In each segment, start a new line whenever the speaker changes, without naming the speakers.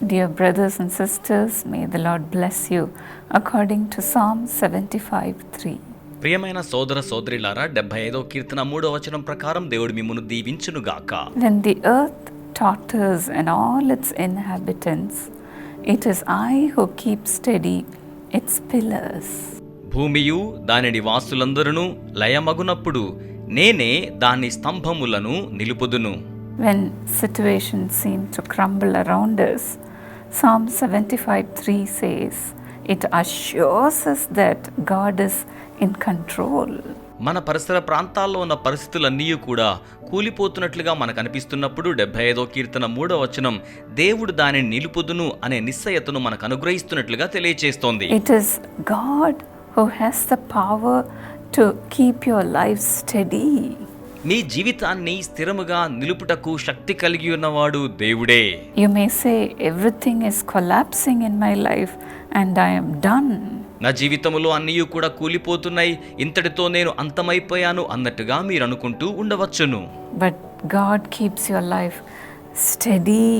Dear brothers and sisters, may the Lord bless you according to Psalm 75 3.
ప్రియమైన సోదర సోదరిలారా డెబ్బై ఐదో కీర్తన మూడో వచనం ప్రకారం దేవుడు మిమ్మను దీవించునుగాక
When the earth totters and all its inhabitants, it is I who keep steady its pillars.
భూమియు దాని నివాసులందరూ లయమగునప్పుడు నేనే దాని స్తంభములను నిలుపుదును
When situations seem to crumble around us, Psalm 75 3 says, It assures us that God is in control.
మన పరిసర ప్రాంతాల్లో ఉన్న పరిస్థితులన్నీ కూడా కూలిపోతున్నట్లుగా మనకు అనిపిస్తున్నప్పుడు డెబ్బై ఐదో కీర్తన మూడో వచనం దేవుడు దానిని నిలుపుదును అనే నిశ్చయతను మనకు అనుగ్రహిస్తున్నట్లుగా తెలియచేస్తోంది
It is God who has the power to keep your life steady.
మీ జీవితాన్ని స్థిరముగా నిలుపుటకు శక్తి కలిగి ఉన్నవాడు దేవుడే
You may say, Everything is collapsing in my life and I am done.
నా జీవితంలో అన్నీ కూడా కూలిపోతున్నాయి ఇంతటితో నేను అంతమైపోయాను అన్నట్టుగా మీరు అనుకుంటూ ఉండవచ్చును
But God keeps your life steady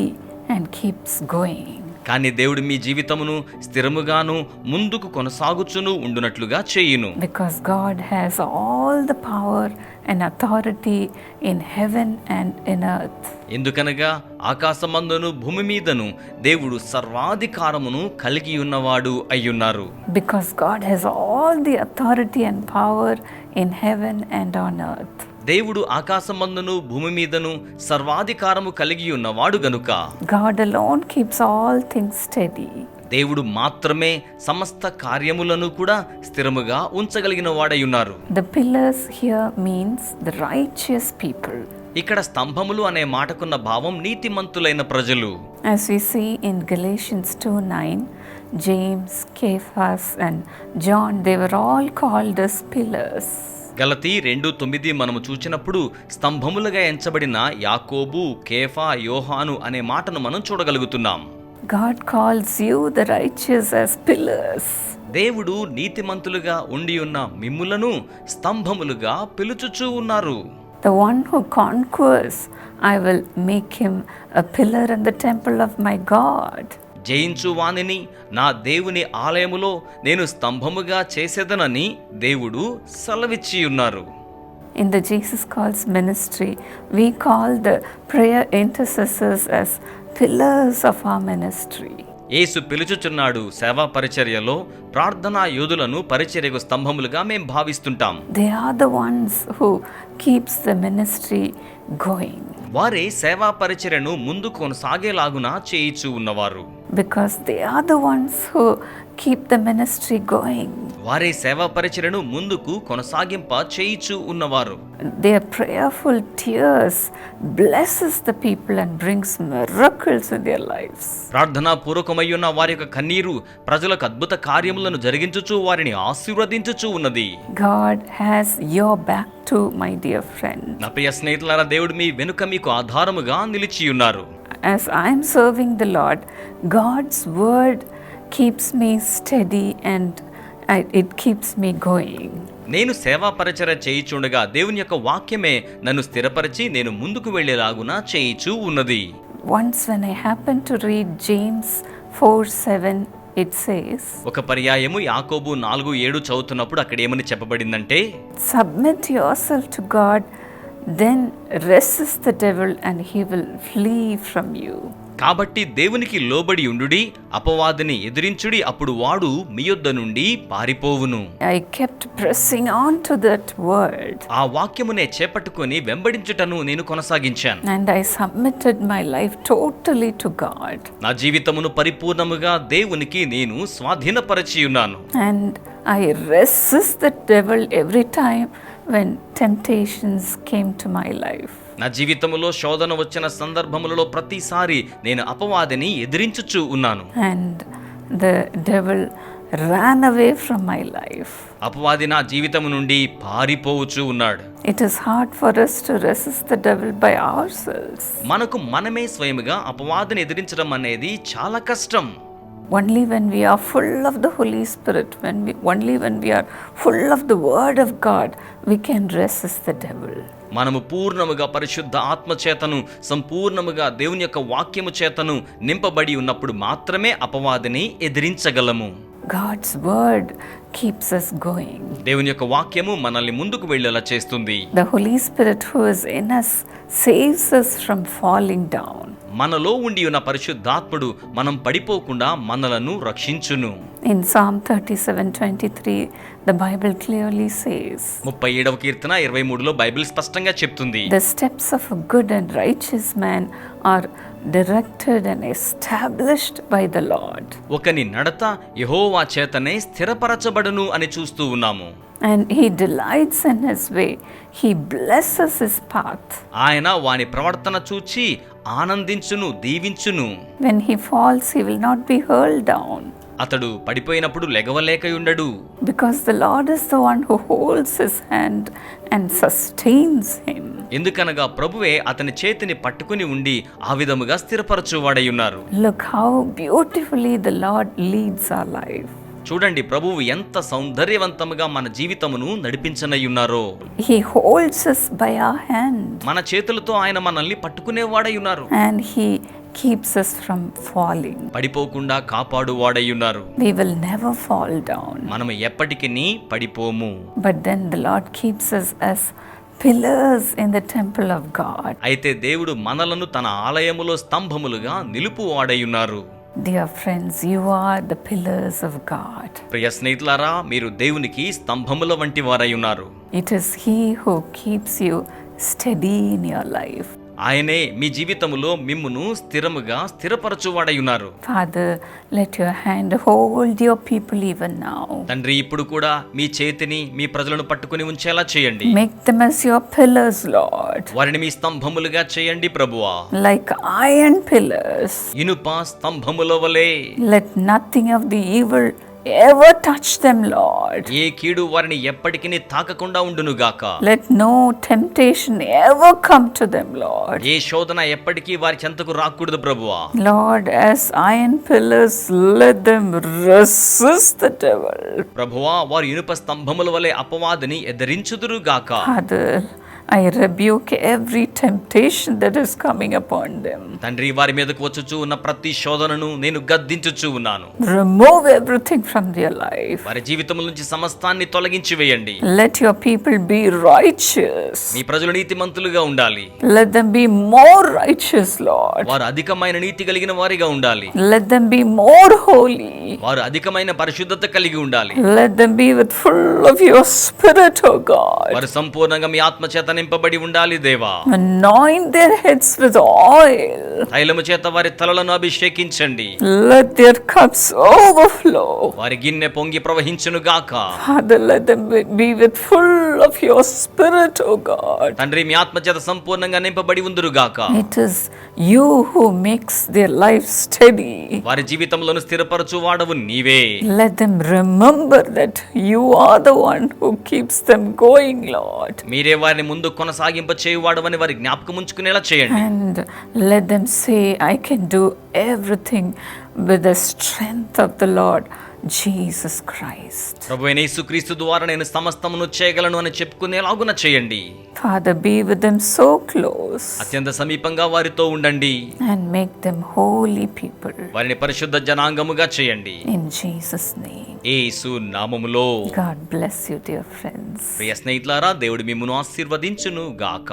and keeps going.
కానీ దేవుడు మీ జీవితమును స్థిరముగాను ముందుకు కొనసాగుచును ఉండునట్లుగా చేయును
Because God has all the power and authority in heaven and in earth
ఎందుకనగా ఆకాశమందును భూమి మీదను దేవుడు సర్వాధికారమును కలిగి ఉన్నవాడు అయ్యున్నారు.
Because God has all the authority and power in heaven and on earth
దేవుడు ఆకాశమందును భూమి మీదను సర్వాధికారము కలిగి ఉన్నవాడు గనుక.
God alone keeps all things steady
దేవుడు మాత్రమే సమస్త కార్యములను కూడా స్థిరముగా ఉంచగలిగిన వాడై ఉన్నారు
The pillars here means the righteous people.
ఇక్కడ స్తంభములు అనే మాటకున్న భావం నీతిమంతులైన ప్రజలు
As we see in Galatians 2 9, James, Cephas, and John, they were all called as pillars.
గలతి రెండు తొమ్మిది మనము చూచినప్పుడు స్తంభములుగా ఎంచబడిన యాకోబు కేఫా యోహాను అనే మాటను మనం చూడగలుగుతున్నాం
God calls you the righteous as pillars
దేవుడు నీతిమంతులుగా ఉండి ఉన్న మిమ్ములను స్తంభములుగా పిలుచుచూ ఉన్నారు.
The one who conquers I will make him a pillar in the temple of my God
జయించు వానిని నా దేవుని ఆలయములో నేను స్తంభముగా చేసేదనని దేవుడు సెలవిచ్చి ఉన్నారు
in the Jesus calls ministry we call the prayer intercessors as pillars of our ministry.
యేసు పిలుచుచున్నాడు సేవా పరిచర్యలో ప్రార్థనా యోధులను పరిచర్యకు స్తంభములుగా మేం భావిస్తుంటాం.
They are the ones who keeps the ministry going.
వారే సేవా పరిచర్యను ముందు కొనసాగేలాగున చేయిచూ ఉన్నవారు.
Because they are the ones who keep the ministry going.
వారే సేవా పరిచర్యను ముందుకు కొనసాగింప చేయిచూ ఉన్నవారు
Their prayerful tears blesses the people and brings miracles in their lives.
ప్రార్థనా పూర్వకమయ్యున్న వారి యొక్క కన్నీరు ప్రజలకు అద్భుత కార్యములను జరిగించుచు వారిని ఆశీర్వదించుచూ ఉన్నది
God has your back too, my dear friend.
నా ప్రియ స్నేహితులారా దేవుడు మీ వెనుక మీకు ఆధారముగా నిలిచి ఉన్నారు
as I am serving the Lord, God's word keeps me steady and it keeps me going.
నేను సేవా పరచర చేయిచుండగా దేవుని యొక్క వాక్యమే నన్ను స్థిరపరిచి నేను ముందుకు వెళ్ళేలాగున చేయిచు ఉన్నది
once when I happen to read James 4 7 it says
ఒక పర్యాయము యాకోబు 4 7 చదువుతున్నప్పుడు అక్కడ ఏమని చెప్పబడిందంటే
submit yourself to God then resist the devil, and he will flee from you.
కాబట్టి దేవునికి లోబడి ఉండుడి అపవాదిని ఎదిరించుడి అప్పుడు వాడు మీ యొద్ద నుండి పారిపోవును
I kept pressing on to that word,
ఆ వాక్యమునే చేపట్టుకొని వెంబడించుటను నేను కొనసాగించాను
and I submitted my life totally to God.
నా జీవితమును పరిపూర్ణముగా దేవునికి నేను స్వాధీనపరచి ఉన్నాను
And I resist the devil every time when temptations came to my life.
నా జీవితములో శోధన వచ్చిన సందర్భములలో ప్రతిసారి నేను అపవాదిని ఎదిరించుచూ ఉన్నాను
And the devil ran away from my life.
అపవాది నా జీవితము నుండి పారిపోవచ్చు ఉన్నాడు
It is hard for us to resist the devil by ourselves.
మనకు మనమే స్వయముగా అపవాదిని ఎదిరించడం అనేది చాలా కష్టం
Only when we are full of the Holy Spirit, when we only when we are full of the Word of God, we can resist the devil.
మనము పూర్ణముగా పరిశుద్ధ ఆత్మ చేతను సంపూర్ణముగా దేవుని యొక్క వాక్యము చేతను నింపబడి ఉన్నప్పుడు మాత్రమే అపవాదిని ఎదిరించగలము
God's word keeps us going.
దేవుని యొక్క వాక్యము మనల్ని ముందుకు వెళ్ళేలా చేస్తుంది
The Holy Spirit who is in us saves us from falling down.
మనలో ఉండి ఉన్న పరిశుద్ధాత్ముడు మనం పడిపోకుండా మనలను రక్షించును.
In Psalm thirty seven twenty three the Bible clearly says,
ముప్పై ఏడవ కీర్తన ఇరవై మూడులో బైబిల్ స్పష్టంగా చెప్తుంది
The steps of a good and righteous man are directed and established by the Lord.
ఒకని నడత యెహోవా చేతనే స్థిరపరచబడును అని చూస్తూ ఉన్నాము
And he delights in his way, he blesses his path.
ఆయన వాని ప్రవర్తన చూచి ఆనందించును దీవించును
When he falls, he will not be hurled down.
అతడు పడిపోయినప్పుడు లెగవలేకయుండడు.
Because the Lord is the one who holds his hand and sustains him.
ఎందుకనగా ప్రభువే అతని చేతిని పట్టుకుని ఉండి ఆ విధముగా స్థిరపరచువాడై ఉన్నారు
Look how beautifully the Lord leads our life.
చూడండి ప్రభువు ఎంత సౌందర్యవంతముగా మన జీవితమును నడిపించనయ్యున్నారో
He holds us by our hand.
మన చేతులతో ఆయన మనల్ని పట్టుకునేవాడై ఉన్నారు
and He keeps us from falling.
పడిపోకుండా కాపాడువాడయ్యున్నారు
We will never fall down.
మనము ఎప్పటికీ పడిపోము
But then the Lord keeps us as pillars in the temple of God.
అయితే దేవుడు మనలను తన ఆలయములో స్తంభములుగా నిలుపువాడయ్యున్నారు
Dear friends, you are the pillars of God.
ప్రియ స్నేహితులారా మీరు దేవునికి స్తంభముల వంటి వారై ఉన్నారు
It is He who keeps you steady in your life.
ఆయనే మీ జీవితములో మిమ్మును స్థిరముగా స్థిరపరచువాడై ఉన్నారు
Father let your hand hold your people even now
తండ్రి ఇప్పుడు కూడా మీ చేతిని మీ ప్రజలను పట్టుకుని ఉంచేలా చేయండి.
Make them as your pillars Lord
వారిని మీ స్తంభములుగా చేయండి ప్రభువా.
లైక్ ఐరన్ పిల్లర్స్
ఇనుప స్తంభముల వలే.
Let nothing of the evil ever touch them, Lord.
ఏ కీడు వారిని ఎప్పటికీ తాకకుండా ఉండునుగాక
Let no temptation ever come to them, Lord.
ఏ శోధన ఎప్పటికీ వారి చెంతకు రాకూడదు ప్రభువా
Lord, as iron pillars, let them resist the devil.
ప్రభువా వారు ఇనుప స్తంభముల వలె అపవాదిని ఎదిరించుదురుగాక
Father, I rebuke every temptation that is coming upon them.
తండ్రి వారి మీదకు వచ్చుచూ ఉన్న ప్రతి శోధనను నేను గద్దించుచూ ఉన్నాను
Remove everything from their life.
వారి జీవితముల నుంచి సమస్తాన్ని తొలగించి వేయండి
Let your people be righteous.
మీ ప్రజలు నీతిమంతులుగా ఉండాలి
Let them be more righteous, Lord.
వారు అధికమైన నీతి కలిగిన వారిగా ఉండాలి
Let them be more holy.
వారు అధికమైన పరిశుద్ధత కలిగి ఉండాలి
Let them be with full of your spirit, O God.
వారు సంపూర్ణంగా మీ ఆత్మ చేత నింపబడి ఉండాలి దేవా
Anoint their heads with oil.
తైలము చేత వారి తలలను అభిషేకించండి
Let their cups overflow.
వారి గిన్నె పొంగి ప్రవహించును గాక
Father, let them be- with full of your spirit, O God.
తండ్రి మీ ఆత్మ చేత సంపూర్ణంగా నింపబడి ఉందురు గాక
It is you who makes their life steady.
వారి జీవితంలోను స్థిరపరచు వాడవు నీవే
Let them remember that you are the one who keeps them going, Lord.
మీరే వారిని ముందు కొనసాగింప చేయువాడవని వారి జ్ఞాపకం ఉంచుకునేలా చేయండి
And let them say, I can do everything with the strength of the Lord Jesus Christ.
ప్రభు యేసుక్రీస్తు ద్వారా నేను సమస్తమును చేయగలను అని చెప్పుకునేలాగున చేయండి
Father, be with them so close
అత్యంత సమీపంగా వారితో ఉండండి
and make them holy people.
వారిని పరిశుద్ధ జనాంగముగా చేయండి
In Jesus' name.
యేసు నామములో
God bless you, dear friends.
ప్రియ స్నేహితులారా దేవుడు మిమ్మును ఆశీర్వదించును గాక